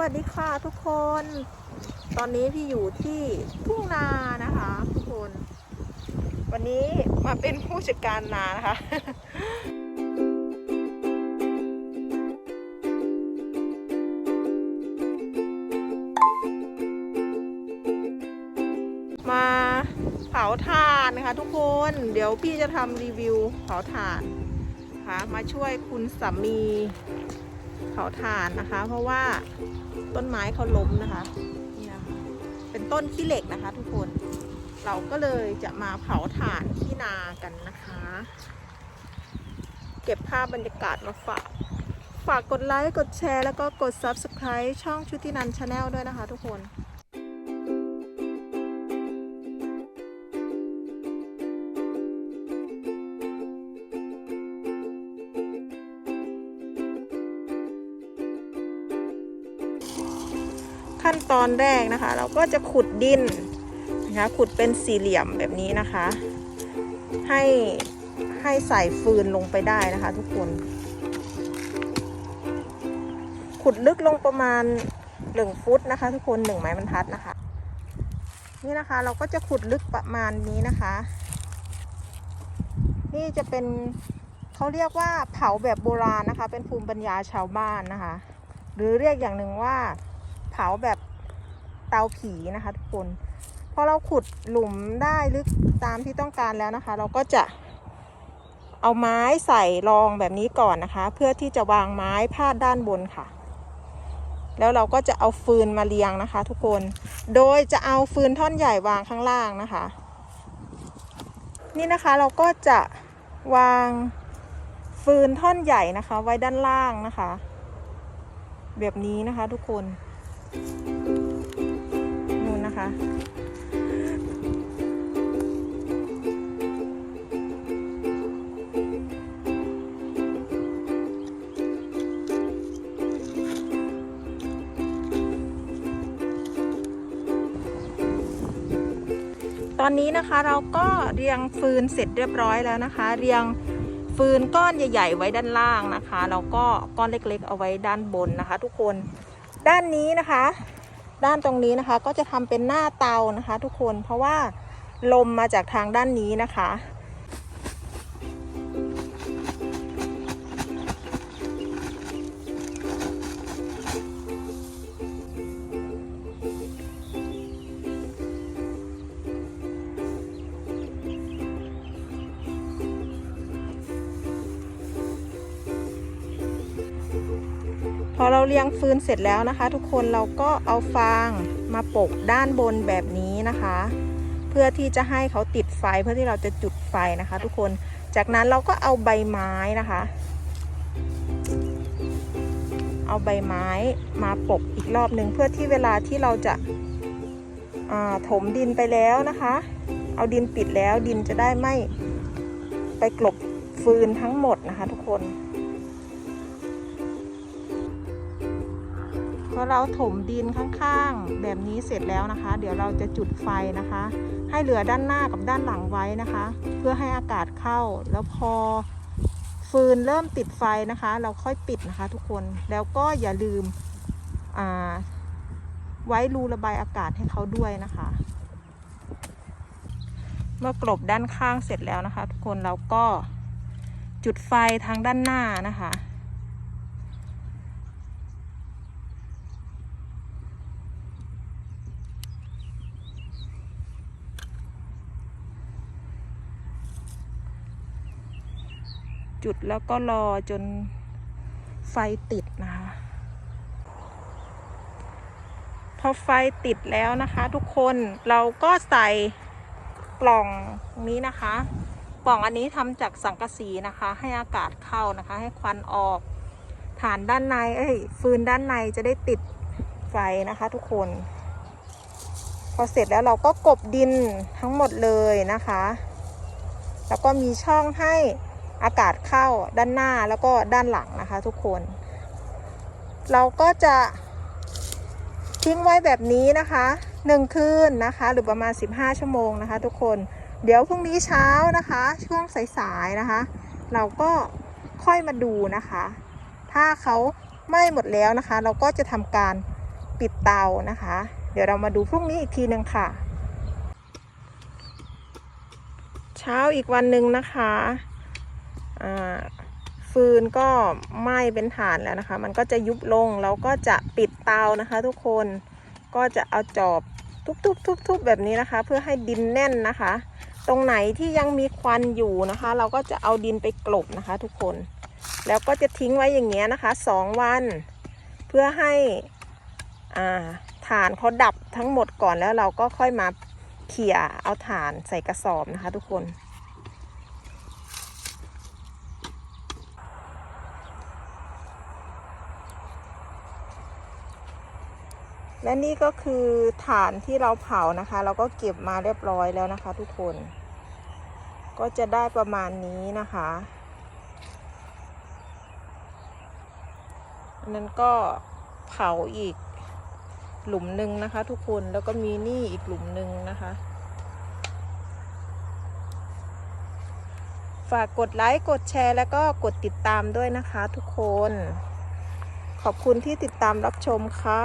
วัสดีค่ะทุกคน ตอนนี้พี่อยู่ที่ทุ่งนานะคะ ทุกคน วันนี้มาเป็นผู้จัดการนานะคะมาเผาถ่านนะคะทุกคน เดี๋ยวพี่จะทำรีวิวเผาถ่านนะคะมาช่วยคุณสามี เผาถ่านนะคะ เพราะว่าต้นไม้เขาล้มนะคะนี่นะคะเป็นต้นขี้เหล็กนะคะ ทุกคนเราก็เลยจะมาเผาถ่านที่นากันนะคะ เก็บภาพบรรยากาศมาฝากฝากกดไลค์ กดแชร์ แล้วก็กด Subscribe ช่องชุตินันชาแนลด้วยนะคะทุกคน ขั้นตอนแรกนะคะ เราก็จะขุดดินนะคะขุดเป็นสี่เหลี่ยมแบบนี้นะคะ ให้ให้ใส่ฟืนลงไปได้นะคะ ทุกคน ขุดลึกลงประมาณหนึ่งฟุตนะคะ ทุกคนหนึ่งไม้บรรทัดนะคะ นี่นะคะเราก็จะขุดลึกประมาณนี้นะคะ นี่จะเป็นเขาเรียกว่าเผาแบบโบราณนะคะ เป็นภูมิปัญญาชาวบ้านนะคะ หรือเรียกอย่างหนึ่งว่า เผาแบบเตาผีนะคะ ทุกคน พอเราขุดหลุมได้ลึกตามที่ต้องการแล้วนะคะ เราก็จะเอาไม้ใส่รองแบบนี้ก่อนนะคะ เพื่อที่จะวางไม้พาดด้านบนค่ะ แล้วเราก็จะเอาฟืนมาเรียงนะคะ ทุกคน โดยจะเอาฟืนท่อนใหญ่วางข้างล่างนะคะ นี่นะคะเราก็จะวางฟืนท่อนใหญ่นะคะ ไว้ด้านล่างนะคะ แบบนี้นะคะทุกคน นู่นนะคะ ตอนนี้นะคะเราก็เรียงฟืนเสร็จเรียบร้อยแล้วนะคะ เรียงฟืนก้อนใหญ่ ๆ ไว้ด้านล่างนะคะ แล้วก็ก้อนเล็ก ๆ เอาไว้ด้านบนนะคะ ทุกคน ด้านนี้นะคะ ด้านตรงนี้นะคะก็จะทำเป็นหน้าเตานะคะ ทุกคนเพราะว่าลมมาจากทางด้านนี้นะคะ อเราเรียงฟืนเสร็จแล้วนะคะ ทุกคนเราก็เอาฟางมาปกด้านบนแบบนี้นะคะ เพื่อที่จะให้เขาติดไฟเพื่อที่เราจะจุดไฟนะคะ ทุกคนจากนั้นเราก็เอาใบไม้นะคะ เอาใบไม้มาปกอีกรอบหนึ่งเพื่อที่เวลาที่เราจะาถมดินไปแล้วนะคะ เอาดินปิดแล้วดินจะได้ไม่ไปกลบฟืนทั้งหมดนะคะ ทุกคน พอเราถมดินข้างๆ แบบนี้เสร็จแล้วนะคะ เดี๋ยวเราจะจุดไฟนะคะ ให้เหลือด้านหน้ากับด้านหลังไว้นะคะ เพื่อให้อากาศเข้า แล้วพอฟืนเริ่มติดไฟนะคะ เราค่อยปิดนะคะทุกคน แล้วก็อย่าลืมไว้รูระบายอากาศให้เขาด้วยนะคะ เมื่อกลบด้านข้างเสร็จแล้วนะคะ ทุกคนเราก็จุดไฟทางด้านหน้านะคะ จุดแล้วก็รอจนไฟติดนะคะ พอไฟติดแล้วนะคะ ทุกคนเราก็ใส่กล่องนี้นะคะ กล่องอันนี้ทำจากสังกะสีนะคะ ให้อากาศเข้านะคะ ให้ควันออกฐานด้านใน เอ้ย ฟืนด้านในจะได้ติดไฟนะคะทุกคน พอเสร็จแล้วเราก็กบดินทั้งหมดเลยนะคะ แล้วก็มีช่องให้ อากาศเข้าด้านหน้าแล้วก็ด้านหลังนะคะ ทุกคน เราก็จะทิ้งไว้แบบนี้นะคะหนึ่งคืนนะคะ หรือประมาณ 15 ชั่วโมงนะคะ ทุกคนเดี๋ยวพรุ่งนี้เช้านะคะ ช่วงสายๆนะคะ เราก็ค่อยมาดูนะคะ ถ้าเขาไหม้หมดแล้วนะคะ เราก็จะทำการปิดเตานะคะ เดี๋ยวเรามาดูพรุ่งนี้อีกทีหนึ่งค่ะ เช้าอีกวันหนึ่งนะคะ ฟืนก็ไหม้เป็นฐานแล้วนะคะ มันก็จะยุบลงเราก็จะปิดเตานะคะ ทุกคนก็จะเอาจอบทุบๆๆๆแบบนี้นะคะ เพื่อให้ดินแน่นนะคะ ตรงไหนที่ยังมีควันอยู่นะคะ เราก็จะเอาดินไปกลบนะคะ ทุกคน แล้วก็จะทิ้งไว้อย่างเงี้ยนะคะสองวัน เพื่อให้อ่าฐานเขาดับทั้งหมดก่อนแล้วเราก็ค่อยมาเขี่ยเอาฐานใส่กระสอบนะคะ ทุกคน และนี่ก็คือฐานที่เราเผานะคะ เราก็เก็บมาเรียบร้อยแล้วนะคะ ทุกคน ก็จะได้ประมาณนี้นะคะอันนั้นก็เผาอีกหลุมหนึ่งนะคะ ทุกคนแล้วก็มีนี่อีกหลุมหนึ่งนะคะ ฝากกดไลค์กดแชร์แล้วก็กดติดตามด้วยนะคะ ทุกคน ขอบคุณที่ติดตามรับชมค่ะ